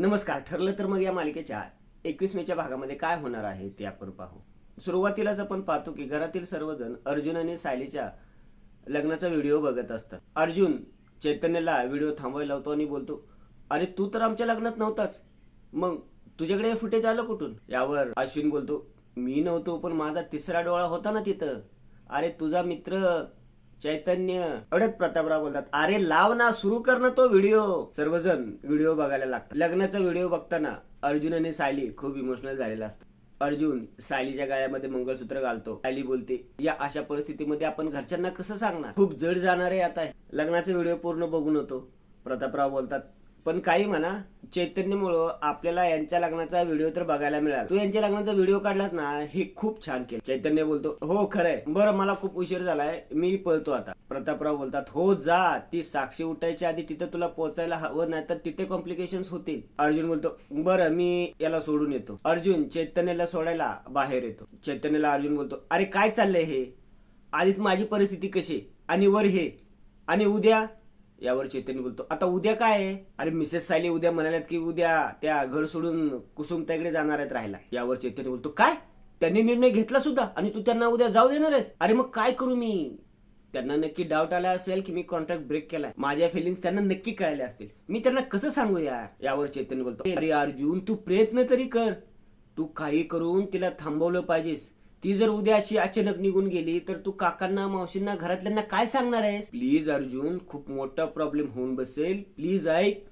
नमस्कार ठरलं तर मग या मालिकेच्या एकवीस मेच्या भागामध्ये काय होणार आहे ते आपण पाहू. सुरुवातीलाच आपण पाहतो की घरातील सर्वजण अर्जुन आणि सायलीच्या लग्नाचा व्हिडिओ बघत असतात. अर्जुन चैतन्यला व्हिडिओ थांबवायला लावतो आणि बोलतो अरे तू तर आमच्या लग्नात नव्हताच मग तुझ्याकडे हे फुटेज आलं कुठून? यावर अश्विन बोलतो मी नव्हतो पण माझा तिसरा डोळा होता ना तिथं. अरे तुझा मित्र चैतन्य. अडत प्रतापराव बोलतात अरे लाव ना सुरू कर ना तो व्हिडिओ. सर्वजण व्हिडिओ बघायला लागतात. लग्नाचा व्हिडिओ बघताना अर्जुन आणि सायली खूप इमोशनल झालेला असतो अर्जुन सायलीच्या गाळ्यामध्ये मंगळसूत्र घालतो. सायली बोलते या अशा परिस्थितीमध्ये आपण घरच्यांना कसं सांगणार? खूप जड जाणार आहे आता. लग्नाचा व्हिडिओ पूर्ण बघून होतो. प्रतापराव बोलतात पण काही म्हणा चैतन्यमुळं आपल्याला यांच्या लग्नाचा व्हिडिओ तर बघायला मिळाला. तू यांच्या लग्नाचा व्हिडिओ काढलास ना हे खूप छान केलं. चैतन्य बोलतो हो खरंय. बरं मला खूप उशीर झालाय. मी पळतो आता. प्रतापराव बोलतात हो जा. ती साक्षी उठायच्या आधी तिथं तुला पोहोचायला हवं नाही तर तिथे कॉम्प्लिकेशन होतील. अर्जुन बोलतो बरं मी याला सोडून येतो. अर्जुन चैतन्यला सोडायला बाहेर येतो. चैतन्यला अर्जुन बोलतो अरे काय चाललंय हे? आधीच माझी परिस्थिती कशी? आणि वर हे? आणि उद्या? यावर चैतन्य बोलतो. आता उद्या काय आहे? अरे मिसेस सायली उद्या म्हणाल्यात की उद्या त्या घर सोडून कुसुमताईकडे जाणार आहेत राहायला. यावर चैतन्य बोलतो काय? त्यांनी निर्णय घेतला सुद्धा? आणि तू त्यांना उद्या जाऊ देणार आहेस? अरे मग काय करू मी? त्यांना नक्की डाऊट आला असेल की मी कॉन्ट्रॅक्ट ब्रेक केलाय. माझ्या फिलिंग्स त्यांना नक्की कळले असतील. मी त्यांना कसं सांगू यार? यावर चैतन्य बोलतो अरे अर्जुन तू प्रयत्न तरी कर. तू काही करून तिला थांबवलं पाहिजेस. ती जर उद्या अशी अचानक निघून गेली तर तू काकांना मावशींना घरातल्यांना काय सांगणार आहेस? प्लीज अर्जुन खूप मोठा प्रॉब्लेम होऊन बसेल. प्लीज ऐक.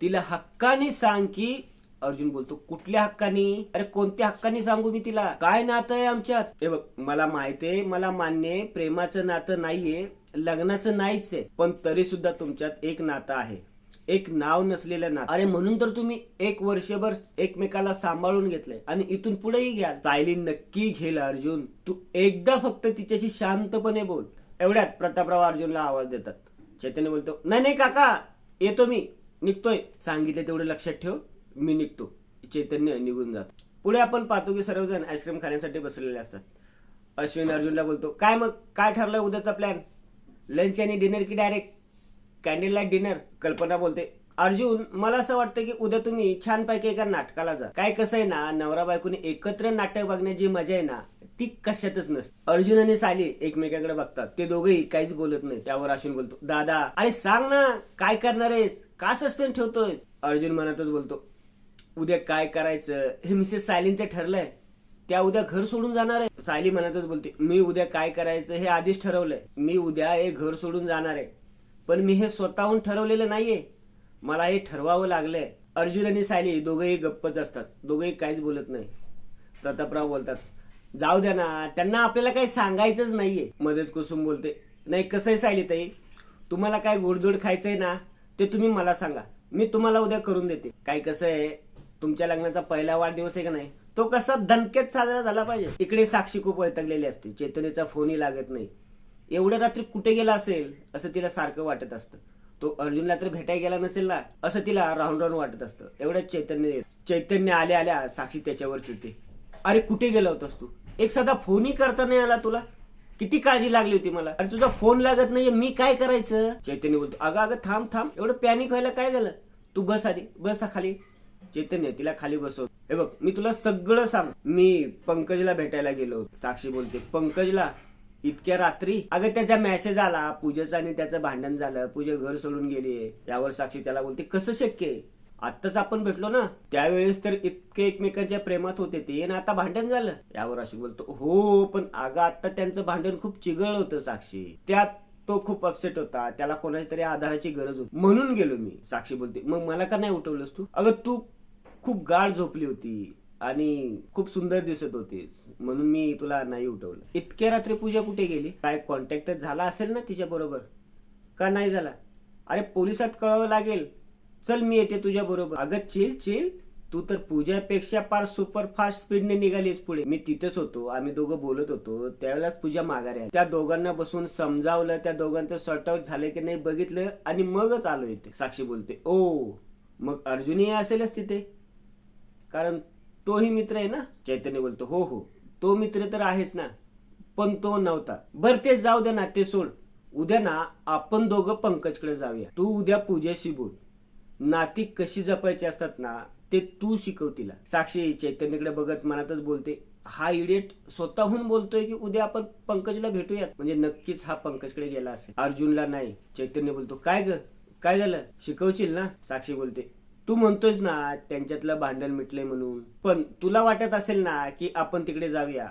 तिला हक्काने सांग की अर्जुन बोलतो कुठल्या हक्कानी? अरे कोणत्या हक्कानी सांगू मी तिला? काय नातं आहे आमच्यात? हे बघ मला माहितीये मला मान्य प्रेमाचं नातं नाहीये लग्नाचं नाहीच आहे पण तरी सुद्धा तुमच्यात एक नातं आहे. एक नाव नसलेलं नातं अरे म्हणून तर तुम्ही एक वर्षभर एकमेकाला सांभाळून घेतलंय. आणि इथून पुढेही घ्या सायली नक्की घेल अर्जुन. तू एकदा फक्त तिच्याशी शांतपणे बोल. एवढ्यात प्रतापराव अर्जुनला आवाज देतात. चैतन्य बोलतो नाही नाही काका येतो मी. निघतोय. सांगितलं तेवढं लक्षात ठेव मी निघतो. चैतन्य निघून जातो. पुढे आपण पाहतो की सर्वजण आईस्क्रीम खाण्यासाठी बसलेले असतात. अश्विन अर्जुनला बोलतो काय मग? काय ठरलं उद्याचा प्लॅन लंच आणि डिनर की direct candle light dinner Kalpana बोलते. अर्जुन मला असं वाटतं की उद्या तुम्ही छानपैकी एका नाटकाला जा. काय कसं आहे ना नवरा बायकोने एकत्र नाटक बघण्याची मजा आहे ना ती कशातच नसते. अर्जुन आणि साली एकमेकांकडे बघतात. ते दोघेही काहीच बोलत नाही त्यावर अश्विन बोलतो दादा अरे सांग ना काय करणार आहेस? का सस्पेंड ठेवतोय अर्जुन मनातच बोलतो उद्या काय करायचं? हे मिसेस सायलींचं ठरलंय. त्या उद्या घर सोडून जाणार आहे. सायली मनातच बोलते मी उद्या काय करायचं हे आधीच ठरवलंय. मी उद्या हे घर सोडून जाणार आहे. पण मी हे स्वतःहून ठरवलेलं नाहीये. मला हे ठरवावं लागलंय. अर्जुन आणि सायली दोघंही गप्पच असतात. दोघंही काहीच बोलत नाही. प्रतापराव बोलतात जाऊ द्या ना त्यांना आपल्याला काही सांगायचंच नाहीये. मदत कुसुम बोलते नाही कसं आहे सायली ताई? तुम्हाला काय गोडधोड खायचंय ना ते तुम्ही मला सांगा. मी तुम्हाला उद्या करून देते. काय कसं आहे? तुमच्या लग्नाचा पहिला वाढदिवस आहे का नाही? तो कसा दणक्यात साजरा झाला पाहिजे. इकडे साक्षी खूप वैतकलेली असते. चेतनेचा फोनही लागत नाही. एवढ्या रात्री कुठे गेला असेल असं तिला सारखं वाटत असतं. तो अर्जुनला तर भेटायला गेला नसेल ना असं तिला राहून राहून वाटत असतं. एवढ्याच चैतन्य चैतन्य आल्या आल्या साक्षी त्याच्यावर चिडते अरे कुठे गेला होतास तू? एक साधा फोनही करता नाही आला तुला? किती काळजी लागली होती मला? अरे तुझा फोन लागत नाहीये मी काय करायचं? चैतन्य बोलतो अगं अगं थांब थांब एवढं पॅनिक व्हायला काय झालं? तू बस आधी बस खाली. चैतन्य तिला खाली बसव हे बघ मी तुला सगळं सांग. मी पंकजला भेटायला गेलो. साक्षी बोलते पंकजला इतक्या रात्री? अगं त्याचा मेसेज आला. पूजेचं आणि त्याचं भांडण झालं. पूजा घर सोडून गेली. यावर साक्षी त्याला बोलते कसं शक्य आहे? आत्ताच आपण भेटलो ना? त्यावेळेस तर इतके एकमेकांच्या प्रेमात होते ते आणि आता भांडण झालं. यावर अशी बोलतो हो पण अगं आता त्यांचं भांडण खूप चिघळ होतं साक्षी. त्यात तो खूप अपसेट होता. त्याला कोणाच्या तरी आधाराची गरज होती. म्हणून गेलो मी साक्षी बोलते. मग मला का नाही उठवलंस तू? अगं तू खूप गाढ झोपली होती. आणि खूप सुंदर दिसत होती. म्हणून मी तुला नाही उठवलं. इतक्या रात्री पूजा कुठे गेली? काय कॉन्टॅक्ट झाला असेल ना तिच्या बरोबर? का नाही झाला? अरे पोलिसात कळावं लागेल. चल मी येते तुझ्या बरोबर. अगं चिल चिल तू तर पूजापेक्षा फार सुपर फास्ट स्पीडने निघालीस पुढे. मी तिथेच होतो. आम्ही दोघं बोलत होतो. त्यावेळेलाच पूजा माघारी आहे त्या दोघांना बसून समजावलं. त्या दोघांचं सॉर्ट आउट झालं की नाही बघितलं आणि मगच आलो इथे. साक्षी बोलते ओ मग अर्जुनही असेलच तिथे? कारण तोही मित्र आहे ना? चैतन्य बोलतो. हो हो. तो मित्र तर आहेच ना? पण तो नव्हता. बर ते जाऊ दे ना ते सोड. उद्या ना आपण दोघं पंकजकडे जाऊया. तू उद्या पूजेशी बोल. नाती कशी जपायची असतात ना ते तू शिकव तिला. साक्षी चैतन्यकडे बघत मनातच बोलते. हा इडियट स्वतःहून बोलतोय की उद्या आपण पंकजला भेटूयात? म्हणजे नक्कीच हा पंकजकडे गेला असेल. अर्जुनला नाही. चैतन्य बोलतो काय ग? काय झालं? शिकवशील ना? साक्षी बोलते. तू म्हणतोयस ना त्यांच्यातलं भांडण मिटलंय म्हणून. पण तुला वाटत असेल ना की आपण तिकडे जाऊया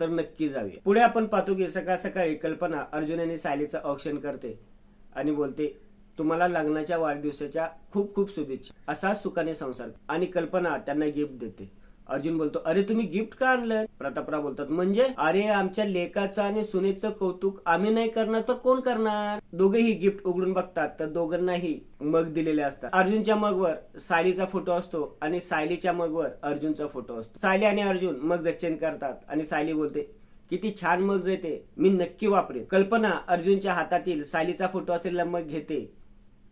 तर नक्की जाऊया. पुढे आपण पाहतो की सकाळ सकाळी कल्पना अर्जुन आणि सायलीचं औक्षण करते आणि बोलते तुम्हाला लग्नाच्या वाढदिवसाच्या खूप खूप शुभेच्छा. असाच सुखाने संसार. आणि कल्पना त्यांना गिफ्ट देते. अर्जुन बोलतो अरे तुम्ही गिफ्ट का आणलं प्रतापराव बोलतात म्हणजे? अरे आमच्या लेखाचं आणि सुनेचं कौतुक आम्ही नाही करणार तर कोण करणार? दोघेही गिफ्ट उघडून बघतात तर दोघांनाही मग दिलेले असतात. अर्जुनच्या मगवर सायलीचा फोटो असतो आणि सायलीच्या मगवर अर्जुनचा फोटो असतो. सायली आणि अर्जुन मग एक्सचेंज करतात आणि सायली बोलते किती छान मग येते मी नक्की वापरेन. कल्पना अर्जुनच्या हातातील सायलीचा फोटो असलेला मग घेते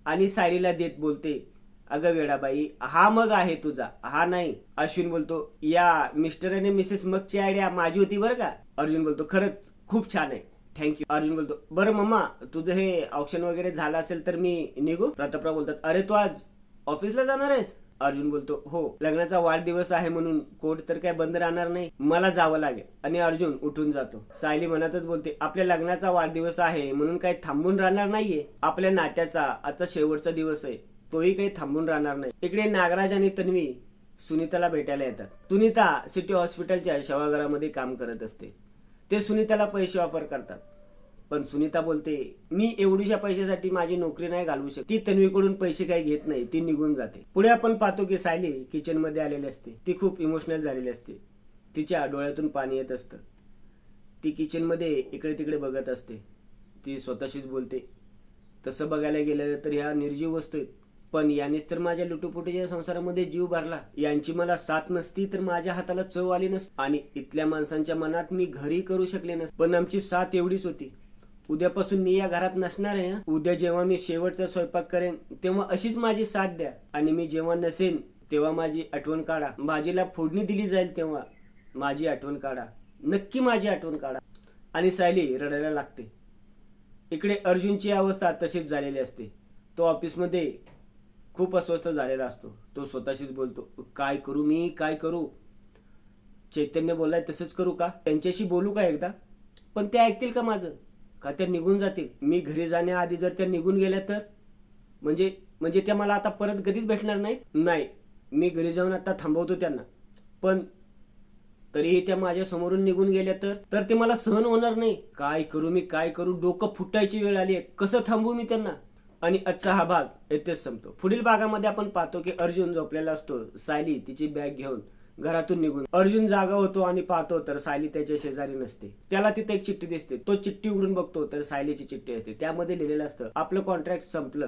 आणि सायलीला देत बोलते अगं वेडाबाई हा मग आहे तुझा. हा नाही. अश्विन बोलतो या मिस्टर आणि मिसेस मगची आयडिया माझी होती बरं का? अर्जुन बोलतो खरंच खूप छान आहे. थँक्यू अर्जुन बोलतो बरं मम्मा तुझं हे ऑप्शन वगैरे झालं असेल तर मी निघू? प्रतापराव बोलतात अरे तू आज ऑफिसला जाणार आहेस? अर्जुन बोलतो हो. लग्नाचा वाढदिवस आहे म्हणून कोर्ट तर काय बंद राहणार नाही. मला जावं लागेल. आणि अर्जुन उठून जातो. सायली मनातच बोलते आपल्या लग्नाचा वाढदिवस आहे म्हणून काही थांबून राहणार नाहीये? आपल्या नात्याचा आता शेवटचा दिवस आहे. तोही काही थांबून राहणार नाही. इकडे नागराज आणि तन्वी सुनीताला भेटायला येतात. सुनीता सिटी हॉस्पिटलच्या शवाघरामध्ये काम करत असते. ते सुनीताला पैसे ऑफर करतात. पण सुनीता बोलते मी एवढीशा पैशासाठी माझी नोकरी नाही घालवू शकत. ती तन्वीकडून पैसे काही घेत नाही ती निघून जाते. पुढे आपण पाहतो की सायली किचनमध्ये आलेली असते. ती खूप इमोशनल झालेली असते. तिच्या डोळ्यातून पाणी येत असतं. ती किचनमध्ये इकडे तिकडे बघत असते. ती स्वतःशीच बोलते तसं बघायला गेलं तर ह्या निर्जीव वस्तू आहेत. पण यानेच तर माझ्या लुटुपुटीच्या संसारामध्ये जीव भरला. यांची मला साथ नसती तर माझ्या हाताला चव आली नसती आणि इथल्या माणसांच्या मनात मी घरी करू शकले नसते पण आमची साथ एवढीच होती. उद्यापासून मी या घरात नसणार आहे उद्या जेव्हा मी शेवटचा स्वयंपाक करेन तेव्हा अशीच माझी साथ द्या. आणि मी जेव्हा नसेन तेव्हा माझी आठवण काढा. भाजीला फोडणी दिली जाईल तेव्हा माझी आठवण काढा. नक्की माझी आठवण काढा. आणि सायली रडायला लागते. इकडे अर्जुनची अवस्था तशीच झालेली असते. तो ऑफिसमध्ये खूप अस्वस्थ झालेला असतो. तो स्वतःशीच बोलतो काय करू मी? काय करू? चैतन्य बोललाय तसंच करू का? त्यांच्याशी बोलू का एकदा? पण ते ऐकतील का माझं? का त्या निघून जातील? मी घरी जाण्याआधी जर त्या निघून गेल्या तर? म्हणजे म्हणजे त्या मला आता परत कधीच भेटणार नाही? नाही. मी घरी जाऊन आता थांबवतो त्यांना. पण तरीही त्या माझ्या समोरून निघून गेल्या तर? तर ते मला सहन होणार नाही. काय करू मी? काय करू? डोकं फुटायची वेळ आली आहे. कसं थांबवू मी त्यांना? आणि आजचा हा भाग येथेच संपतो. पुढील भागामध्ये आपण पाहतो की अर्जुन झोपलेला असतो. सायली तिची बॅग घेऊन घरातून निघून. अर्जुन जागा होतो आणि पाहतो तर सायली त्याच्या शेजारी नसते. त्याला तिथे एक चिठ्ठी दिसते. तो चिठ्ठी उघडून बघतो तर सायलीची चिठ्ठी असते. त्यामध्ये लिहिलेलं असतं आपलं कॉन्ट्रॅक्ट संपलं.